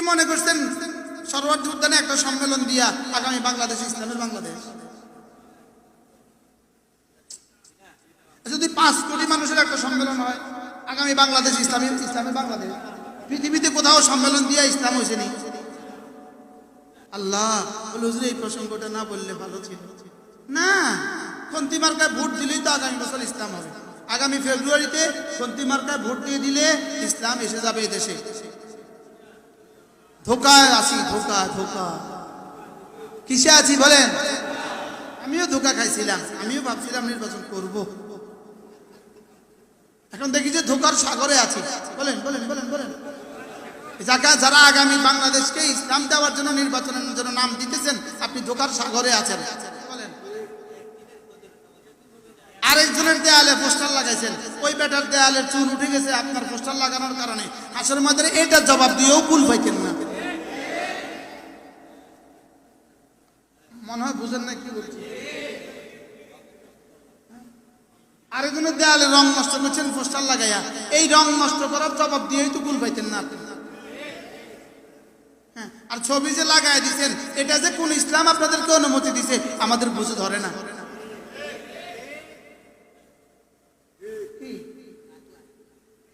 কি মনে করছেন? সরোয়ার্দী উদ্যানে একটা সম্মেলন দিয়া আগামী বাংলাদেশ, ইসলামের বাংলাদেশ। যদি পাঁচ কোটি মানুষের একটা সম্মেলন হয়, আগামী বাংলাদেশ, ইসলামী, ইসলামের বাংলাদেশ। পৃথিবীতে কোথাও সম্মেলন দিয়া ইসলাম হয়েছে নি? আল্লাহ হুজুর, এই প্রসঙ্গটা না বললে ভালো ছিল। না, খন্তি মার্কায় ভোট দিলেই তো আগামী বছর ইসলাম হবে। আগামী ফেব্রুয়ারিতে খন্তি মার্কায় ভোট দিয়ে দিলে ইসলাম এসে যাবে এই দেশে। ধোকায়, আসি ধোকা ধোকা কিসে আছি বলেন? আমিও ধোকা খাইছিলাম, আমিও ভাবছিলাম নির্বাচন করব। এখন দেখি যে ধোকার সাগরে আছি। বলেন বলেন বলেন বলেন। যাকা যারা আগামী বাংলাদেশকে ইসলাম দেওয়ার জন্য নির্বাচনের জন্য নাম দিতেছেন, আপনি ধোকার সাগরে আছেন। আরেকজনের দেয়ালে পোস্টার লাগাইছেন। ওই বেটার দেয়ালের চুল উঠে গেছে আপনার পোস্টার লাগানোর কারণে। আসলে মধ্যে এটার জবাব দিয়েও কুল পাইতেন না। মনে হয় বুঝেন না কি বলছি। আরেকজনের দেয়ালে রং নষ্ট করছেন পোস্টার লাগাইয়া। এই রং নষ্ট করার জবাব দিয়েই তো ভুল পাইতেন না হ্যাঁ, আর ছবি যে লাগাই দিচ্ছেন এটা যে কোন ইসলাম আপনাদেরকে অনুমতি দিছে আমাদের বুঝে ধরে না।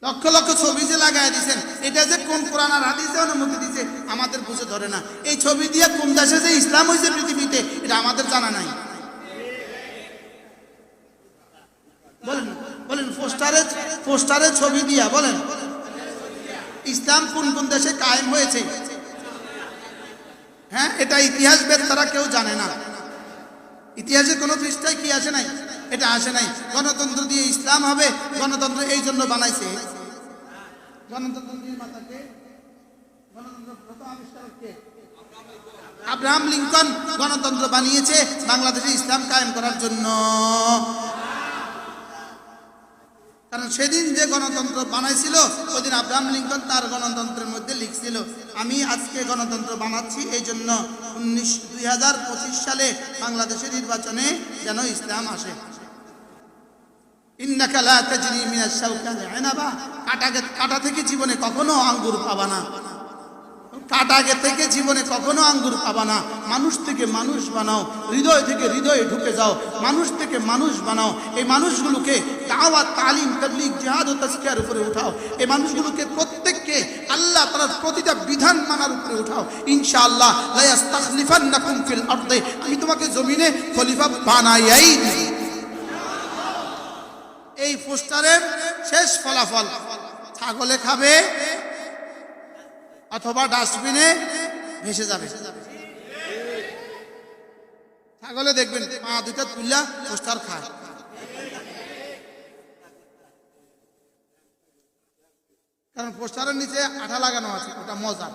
লক্ষ লক্ষ ছবি যে লাগাই দিছেন, এটা যে কোন কোরআন আর হাদিসে অনুমতি দিছে, আমাদের বুঝে ধরে না। এই ছবি দিয়ে কোন দেশে যে ইসলাম হয়েছে পৃথিবীতে, এটা আমাদের জানা নাই। বলেন বলেন, পোস্টারে পোস্টারে ছবি দিয়া, বলেন। ইসলাম কোন কোন দেশে কায়েম হয়েছে? হ্যাঁ এটা ইতিহাস বেদ তারা কেউ জানে না। ইতিহাসে কোনো পৃষ্ঠায় কি আসে নাই? এটা আসে নাই। গণতন্ত্র দিয়ে ইসলাম হবে, গণতন্ত্র এই জন্য বানাইছে। গণতন্ত্র আব্রাহাম লিঙ্কন গণতন্ত্র বানিয়েছে বাংলাদেশে ইসলাম কায়েম করার জন্য। কারণ সেদিন যে গণতন্ত্র বানাইছিল ওদিন আব্রাহাম লিঙ্কন তার গণতন্ত্রের মধ্যে লিখছিল, আমি আজকে গণতন্ত্র বানাচ্ছি এই জন্য উনিশ, দুই সালে বাংলাদেশের নির্বাচনে যেন ইসলাম আসে। জীবনে কখনো আঙ্গুর থেকে জীবনে কখনো আঙ্গুর মানুষ থেকে মানুষ বানাও, হৃদয় থেকে হৃদয়ে ঢুকে যাও। মানুষ থেকে মানুষ বানাও। এই মানুষগুলোকে দাওয়াত, তালিম, তবলিগ, জিহাদ ও তাজকিয়ার উপরে উঠাও। এই মানুষগুলোকে প্রত্যেককে আল্লাহ তার প্রতিটা বিধান মানার উপরে উঠাও। ইনশাআল্লাহ আমি তোমাকে জমিনে খলিফা বানাইয়াই দিই এই পোস্টারের শেষ ফলাফল। ছাগলে খাবে অথবা ডাস্টবিনে ভেসে যাবে। ছাগলে দেখবেন পা দুটা তুললা পোস্টার খায়। কারণ পোস্টারের নিচে আঠা লাগানো আছে, ওটা মজা।